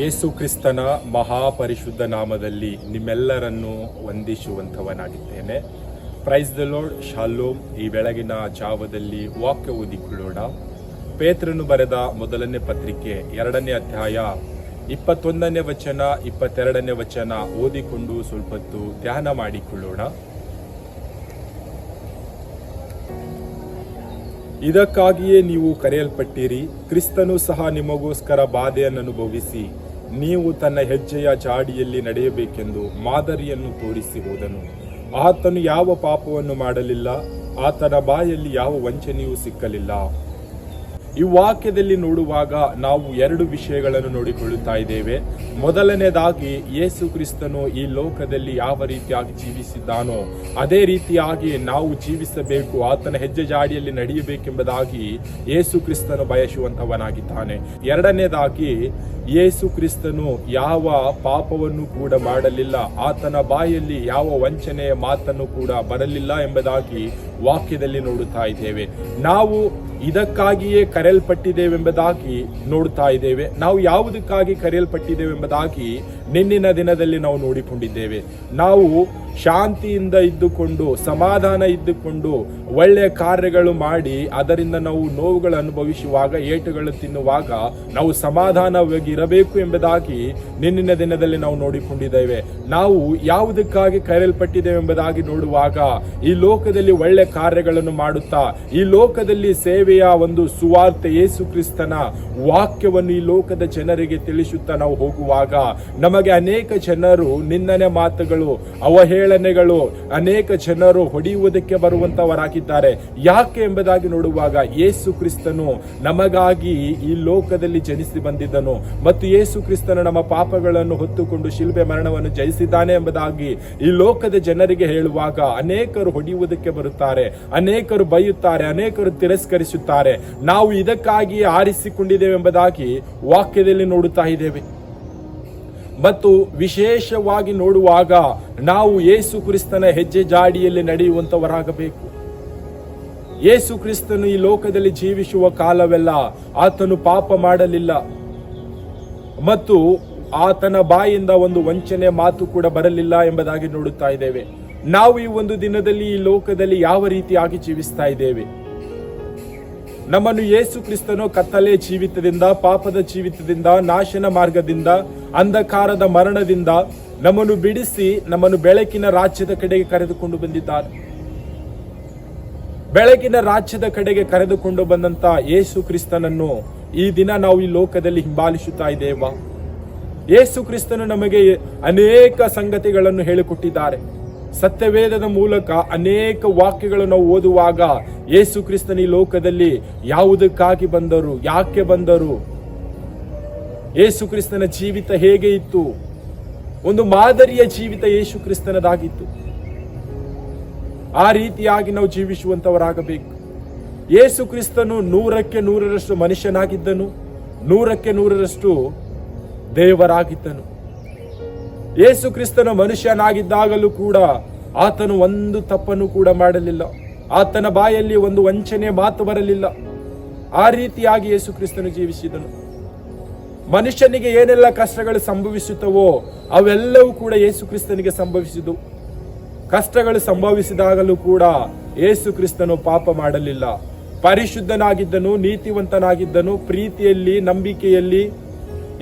ಯೇಸು ಕ್ರಿಸ್ತನ ಮಹಾಪರಿಶುದ್ಧ ನಾಮದಲ್ಲಿ ನಿಮ್ಮೆಲ್ಲರನ್ನು ವಂದಿಸುವಂಥವನಾಗಿದ್ದೇನೆ. ಪ್ರೈಸ್ ದ ಲೋಡ್ ಶಾಲೋಮ್ ಈ ಬೆಳಗಿನ ಜಾವದಲ್ಲಿ ವಾಕ್ಯ ಓದಿಕೊಳ್ಳೋಣ. ಪೇತ್ರನು ಬರೆದ ಮೊದಲನೇ ಪತ್ರಿಕೆ ಎರಡನೇ ಅಧ್ಯಾಯ ಇಪ್ಪತ್ತೊಂದನೇ ವಚನ, ಇಪ್ಪತ್ತೆರಡನೇ ವಚನ ಓದಿಕೊಂಡು ಸ್ವಲ್ಪತ್ತು ಧ್ಯಾನ ಮಾಡಿಕೊಳ್ಳೋಣ. ಇದಕ್ಕಾಗಿಯೇ ನೀವು ಕರೆಯಲ್ಪಟ್ಟಿರಿ, ಕ್ರಿಸ್ತನು ಸಹ ನಿಮಗೋಸ್ಕರ ಬಾಧೆಯನ್ನು ಅನುಭವಿಸಿ ನೀವು ತನ್ನ ಹೆಜ್ಜೆಯ ಚಾಡಿಯಲ್ಲಿ ನಡೆಯಬೇಕೆಂದು ಮಾದರಿಯನ್ನು ತೋರಿಸಿ ಹೋದನು. ಆತನು ಯಾವ ಪಾಪವನ್ನು ಮಾಡಲಿಲ್ಲ, ಆತನ ಬಾಯಲ್ಲಿ ಯಾವ ವಂಚನೆಯೂ ಸಿಕ್ಕಲಿಲ್ಲ. ಈ ವಾಕ್ಯದಲ್ಲಿ ನೋಡುವಾಗ ನಾವು ಎರಡು ವಿಷಯಗಳನ್ನು ನೋಡಿಕೊಳ್ಳುತ್ತಾ ಇದ್ದೇವೆ. ಮೊದಲನೇದಾಗಿ ಯೇಸು ಕ್ರಿಸ್ತನು ಈ ಲೋಕದಲ್ಲಿ ಯಾವ ರೀತಿಯಾಗಿ ಜೀವಿಸಿದ್ದಾನೋ, ಅದೇ ರೀತಿಯಾಗಿ ನಾವು ಜೀವಿಸಬೇಕು, ಆತನ ಹೆಜ್ಜೆ ಜಾಡಿಯಲ್ಲಿ ನಡೆಯಬೇಕೆಂಬುದಾಗಿ ಯೇಸು ಕ್ರಿಸ್ತನು ಬಯಸುವಂತವನಾಗಿದ್ದಾನೆ ಎರಡನೇದಾಗಿ ಯೇಸು ಕ್ರಿಸ್ತನು ಯಾವ ಪಾಪವನ್ನು ಕೂಡ ಮಾಡಲಿಲ್ಲ, ಆತನ ಬಾಯಲ್ಲಿ ಯಾವ ವಂಚನೆಯ ಮಾತನ್ನು ಕೂಡ ಬರಲಿಲ್ಲ ಎಂಬುದಾಗಿ ವಾಕ್ಯದಲ್ಲಿ ನೋಡುತ್ತಾ ಇದ್ದೇವೆ. ನಾವು ಇದಕ್ಕಾಗಿಯೇ ಕರೆಯಲ್ಪಟ್ಟಿದ್ದೇವೆಂಬುದಾಗಿ ನೋಡ್ತಾ ಇದ್ದೇವೆ. ನಾವು ಯಾವುದಕ್ಕಾಗಿ ಕರೆಯಲ್ಪಟ್ಟಿದ್ದೇವೆಂಬುದಾಗಿ ನಿನ್ನಿನ ದಿನದಲ್ಲಿ ನಾವು ನೋಡಿಕೊಂಡಿದ್ದೇವೆ. ನಾವು ಶಾಂತಿಯಿಂದ ಇದ್ದುಕೊಂಡು, ಸಮಾಧಾನ ಇದ್ದುಕೊಂಡು ಒಳ್ಳೆಯ ಕಾರ್ಯಗಳು ಮಾಡಿ, ಅದರಿಂದ ನಾವು ನೋವುಗಳು ಅನುಭವಿಸುವಾಗ, ಏಟುಗಳು ತಿನ್ನುವಾಗ ನಾವು ಸಮಾಧಾನವಾಗಿ ಇರಬೇಕು ಎಂಬುದಾಗಿ ನಿನ್ನಿನ ದಿನದಲ್ಲಿ ನಾವು ನೋಡಿಕೊಂಡಿದ್ದೇವೆ. ನಾವು ಯಾವುದಕ್ಕಾಗಿ ಕರೆಯಲ್ಪಟ್ಟಿದ್ದೇವೆ ಎಂಬುದಾಗಿ ನೋಡುವಾಗ, ಈ ಲೋಕದಲ್ಲಿ ಒಳ್ಳೆ ಕಾರ್ಯಗಳನ್ನು ಮಾಡುತ್ತಾ, ಈ ಲೋಕದಲ್ಲಿ ಸೇವೆಯ ಒಂದು ಸುವಾರ್ತೆ ಯೇಸು ಕ್ರಿಸ್ತನ ವಾಕ್ಯವನ್ನು ಈ ಲೋಕದ ಜನರಿಗೆ ತಿಳಿಸುತ್ತಾ ನಾವು ಹೋಗುವಾಗ ನಮಗೆ ಅನೇಕ ಜನರು ನಿನ್ನನೆ ಮಾತುಗಳು, ಅವಹೇಳನೆಗಳು ಅನೇಕ ಜನರು ಹೊಡೆಯುವುದಕ್ಕೆ ಬರುವಂತವರಾಗಿದ್ದಾರೆ. ಯಾಕೆ ಎಂಬುದಾಗಿ ನೋಡುವಾಗ ಯೇಸು ಕ್ರಿಸ್ತನು ನಮಗಾಗಿ ಈ ಲೋಕದಲ್ಲಿ ಜನಿಸಿ ಬಂದಿದ್ದನು ಮತ್ತು ಯೇಸು ಕ್ರಿಸ್ತನು ನಮ್ಮ ಪಾಪಗಳನ್ನು ಹೊತ್ತುಕೊಂಡು ಶಿಲ್ಬೆ ಮರಣವನ್ನು ಜಯಿಸಿದ್ದಾನೆ ಎಂಬುದಾಗಿ ಈ ಲೋಕದ ಜನರಿಗೆ ಹೇಳುವಾಗ ಅನೇಕರು ಹೊಡೆಯುವುದಕ್ಕೆ ಬರುತ್ತಾರೆ, ಅನೇಕರು ಬೈಯುತ್ತಾರೆ, ಅನೇಕರು ತಿರಸ್ಕರಿಸುತ್ತಾರೆ. ನಾವು ಇದಕ್ಕಾಗಿ ಆರಿಸಿಕೊಂಡಿದ್ದೇವೆ ಎಂಬುದಾಗಿ ವಾಕ್ಯದಲ್ಲಿ ನೋಡುತ್ತಾ ಇದ್ದೇವೆ. ಮತ್ತು ವಿಶೇಷವಾಗಿ ನೋಡುವಾಗ ನಾವು ಯೇಸು ಕ್ರಿಸ್ತನ ಹೆಜ್ಜೆ ಜಾಡಿಯಲ್ಲಿ ನಡೆಯುವಂತವರಾಗಬೇಕು. ಯೇಸು ಕ್ರಿಸ್ತನು ಈ ಲೋಕದಲ್ಲಿ ಜೀವಿಸುವ ಕಾಲವೆಲ್ಲ ಆತನು ಪಾಪ ಮಾಡಲಿಲ್ಲ. ಮತ್ತು ಆತನ ಬಾಯಿಂದ ಒಂದು ವಂಚನೆ ಮಾತು ಕೂಡ ಬರಲಿಲ್ಲ ಎಂಬುದಾಗಿ ನೋಡುತ್ತಾ ಇದ್ದೇವೆ. ನಾವು ಈ ಒಂದು ದಿನದಲ್ಲಿ ಈ ಲೋಕದಲ್ಲಿ ಯಾವ ರೀತಿಯಾಗಿ ಜೀವಿಸ್ತಾ ಇದ್ದೇವೆ? ನಮ್ಮನ್ನು ಯೇಸು ಕ್ರಿಸ್ತನು ಕತ್ತಲೆ ಜೀವಿತದಿಂದ, ಪಾಪದ ಜೀವಿತದಿಂದ, ನಾಶನ ಮಾರ್ಗದಿಂದ ಅಂಧಕಾರದ ಮರಣದಿಂದ ನಮ್ಮನ್ನು ಬಿಡಿಸಿ ನಮ್ಮನ್ನು ಬೆಳಕಿನ ರಾಜ್ಯದ ಕಡೆಗೆ ಕರೆದುಕೊಂಡು ಬಂದಿದ್ದಾರೆ. ಬೆಳಕಿನ ರಾಜ್ಯದ ಕಡೆಗೆ ಕರೆದುಕೊಂಡು ಬಂದಂತ ಯೇಸು ಕ್ರಿಸ್ತನನ್ನು ಈ ದಿನ ನಾವು ಈ ಲೋಕದಲ್ಲಿ ಹಿಂಬಾಲಿಸುತ್ತಾ ಇದ್ದೇವಾ. ಯೇಸು ಕ್ರಿಸ್ತನು ನಮಗೆ ಅನೇಕ ಸಂಗತಿಗಳನ್ನು ಹೇಳಿಕೊಟ್ಟಿದ್ದಾರೆ. ಸತ್ಯವೇದದ ಮೂಲಕ ಅನೇಕ ವಾಕ್ಯಗಳನ್ನು ನಾವು ಓದುವಾಗ ಯೇಸು ಕ್ರಿಸ್ತನ ಈ ಲೋಕದಲ್ಲಿ ಯಾವುದಕ್ಕಾಗಿ ಬಂದರು, ಯಾಕೆ ಬಂದರು ಯೇಸು ಕ್ರಿಸ್ತನ ಜೀವಿತ ಹೇಗೆ ಇತ್ತು? ಒಂದು ಮಾದರಿಯ ಜೀವಿತ ಯೇಸು ಕ್ರಿಸ್ತನದಾಗಿತ್ತು. ಆ ರೀತಿಯಾಗಿ ನಾವು ಜೀವಿಸುವಂತವರಾಗಬೇಕು. ಯೇಸು ಕ್ರಿಸ್ತನು ನೂರಕ್ಕೆ ನೂರರಷ್ಟು ಮನುಷ್ಯನಾಗಿದ್ದನು, ನೂರಕ್ಕೆ ನೂರರಷ್ಟು ದೇವರಾಗಿದ್ದನು. ಯೇಸು ಕ್ರಿಸ್ತನು ಮನುಷ್ಯನಾಗಿದ್ದಾಗಲೂ ಕೂಡ ಆತನು ಒಂದು ತಪ್ಪನ್ನು ಕೂಡ ಮಾಡಲಿಲ್ಲ. ಆತನ ಬಾಯಲ್ಲಿ ಒಂದು ವಂಚನೆ ಮಾತು ಬರಲಿಲ್ಲ. ಆ ರೀತಿಯಾಗಿ ಯೇಸು ಕ್ರಿಸ್ತನು ಜೀವಿಸಿದನು. ಮನುಷ್ಯನಿಗೆ ಏನೆಲ್ಲ ಕಷ್ಟಗಳು ಸಂಭವಿಸುತ್ತವೋ ಅವೆಲ್ಲವೂ ಕೂಡ ಯೇಸು ಕ್ರಿಸ್ತನಿಗೆ ಸಂಭವಿಸಿದು ಕಷ್ಟಗಳು ಸಂಭವಿಸಿದಾಗಲೂ ಕೂಡ ಯೇಸು ಕ್ರಿಸ್ತನು ಪಾಪ ಮಾಡಲಿಲ್ಲ. ಪರಿಶುದ್ಧನಾಗಿದ್ದನು, ನೀತಿವಂತನಾಗಿದ್ದನು, ಪ್ರೀತಿಯಲ್ಲಿ, ನಂಬಿಕೆಯಲ್ಲಿ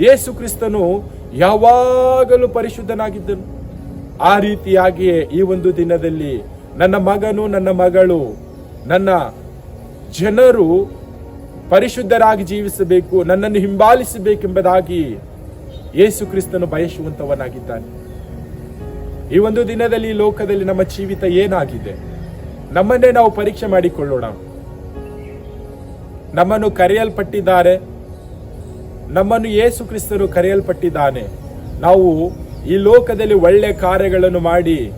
ಯೇಸು ಕ್ರಿಸ್ತನು ಯಾವಾಗಲೂ ಪರಿಶುದ್ಧನಾಗಿದ್ದನು. ಆ ರೀತಿಯಾಗಿಯೇ ಈ ಒಂದು ದಿನದಲ್ಲಿ ನನ್ನ ಮಗನು, ನನ್ನ ಮಗಳು, ನನ್ನ ಜನರು ಪರಿಶುದ್ಧರಾಗಿ ಜೀವಿಸಬೇಕು, ನನ್ನನ್ನು ಹಿಂಬಾಲಿಸಬೇಕೆಂಬುದಾಗಿ ಯೇಸು ಕ್ರಿಸ್ತನು ಬಯಸುವಂತವನಾಗಿದ್ದಾನೆ. ಈ ಒಂದು ದಿನದಲ್ಲಿ ಲೋಕದಲ್ಲಿ ನಮ್ಮ ಜೀವಿತ ಏನಾಗಿದೆ? ನಮ್ಮನ್ನೇ ನಾವು ಪರೀಕ್ಷೆ ಮಾಡಿಕೊಳ್ಳೋಣ. ನಮ್ಮನ್ನು ಕರೆಯಲ್ಪಟ್ಟಿದ್ದಾರೆ. ನಮ್ಮನ್ನು ಯೇಸು ಕ್ರಿಸ್ತನು ಕರೆಯಲ್ಪಟ್ಟಿದ್ದಾನೆ. ನಾವು ಈ ಲೋಕದಲ್ಲಿ ಒಳ್ಳೆ ಕಾರ್ಯಗಳನ್ನು ಮಾಡಿ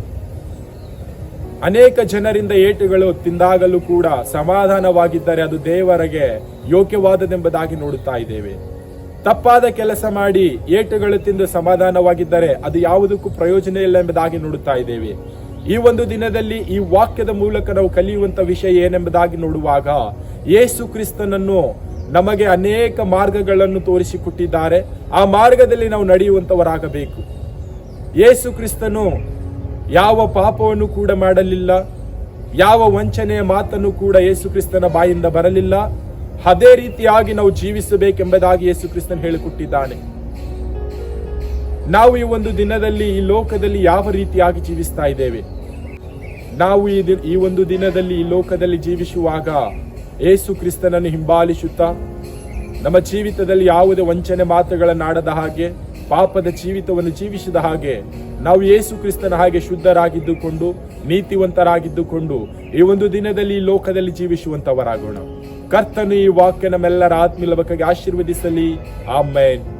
ಅನೇಕ ಜನರಿಂದ ಏಟುಗಳು ತಿಂದಾಗಲೂ ಕೂಡ ಸಮಾಧಾನವಾಗಿದ್ದರೆ ಅದು ದೇವರಿಗೆ ಯೋಗ್ಯವಾದದೆಂಬುದಾಗಿ ನೋಡುತ್ತಾ ಇದ್ದೇವೆ. ತಪ್ಪಾದ ಕೆಲಸ ಮಾಡಿ ಏಟುಗಳು ತಿಂದು ಸಮಾಧಾನವಾಗಿದ್ದರೆ ಅದು ಯಾವುದಕ್ಕೂ ಪ್ರಯೋಜನ ಇಲ್ಲ ಎಂಬುದಾಗಿ ನೋಡುತ್ತಾ ಇದ್ದೇವೆ. ಈ ಒಂದು ದಿನದಲ್ಲಿ ಈ ವಾಕ್ಯದ ಮೂಲಕ ನಾವು ಕಲಿಯುವಂತ ವಿಷಯ ಏನೆಂಬುದಾಗಿ ನೋಡುವಾಗ ಯೇಸು ಕ್ರಿಸ್ತನನ್ನು ನಮಗೆ ಅನೇಕ ಮಾರ್ಗಗಳನ್ನು ತೋರಿಸಿಕೊಟ್ಟಿದ್ದಾರೆ. ಆ ಮಾರ್ಗದಲ್ಲಿ ನಾವು ನಡೆಯುವಂತವರಾಗಬೇಕು ಯೇಸು ಕ್ರಿಸ್ತನು ಯಾವ ಪಾಪವನ್ನು ಕೂಡ ಮಾಡಲಿಲ್ಲ, ಯಾವ ವಂಚನೆಯ ಮಾತನ್ನು ಕೂಡ ಯೇಸು ಕ್ರಿಸ್ತನ ಬಾಯಿಂದ ಬರಲಿಲ್ಲ, ಅದೇ ರೀತಿಯಾಗಿ ನಾವು ಜೀವಿಸಬೇಕೆಂಬುದಾಗಿ ಯೇಸು ಕ್ರಿಸ್ತನ್ ಹೇಳಿಕೊಟ್ಟಿದ್ದಾನೆ. ನಾವು ಈ ಒಂದು ದಿನದಲ್ಲಿ, ಈ ಲೋಕದಲ್ಲಿ ಯಾವ ರೀತಿಯಾಗಿ ಜೀವಿಸ್ತಾ ಇದ್ದೇವೆ? ನಾವು ಈ ಈ ಒಂದು ದಿನದಲ್ಲಿ, ಈ ಲೋಕದಲ್ಲಿ ಜೀವಿಸುವಾಗ ಏಸು ಕ್ರಿಸ್ತನನ್ನು ಹಿಂಬಾಲಿಸುತ್ತಾ, ನಮ್ಮ ಜೀವಿತದಲ್ಲಿ ಯಾವುದೇ ವಂಚನೆ ಮಾತುಗಳನ್ನು ಆಡದ ಹಾಗೆ, ಪಾಪದ ಜೀವಿತವನ್ನು ಜೀವಿಸಿದ ಹಾಗೆ ನಾವು ಯೇಸು ಕ್ರಿಸ್ತನ ಹಾಗೆ ಶುದ್ಧರಾಗಿದ್ದುಕೊಂಡು, ನೀತಿವಂತರಾಗಿದ್ದುಕೊಂಡು, ಈ ಒಂದು ದಿನದಲ್ಲಿ ಲೋಕದಲ್ಲಿ ಜೀವಿಸುವಂತವರಾಗೋಣ. ಕರ್ತನು ಈ ವಾಕ್ಯ ನಮ್ಮೆಲ್ಲರ ಆತ್ಮೀಲ ಬಗ್ಗೆ ಆಶೀರ್ವದಿಸಲಿ. ಆಮೇನ್.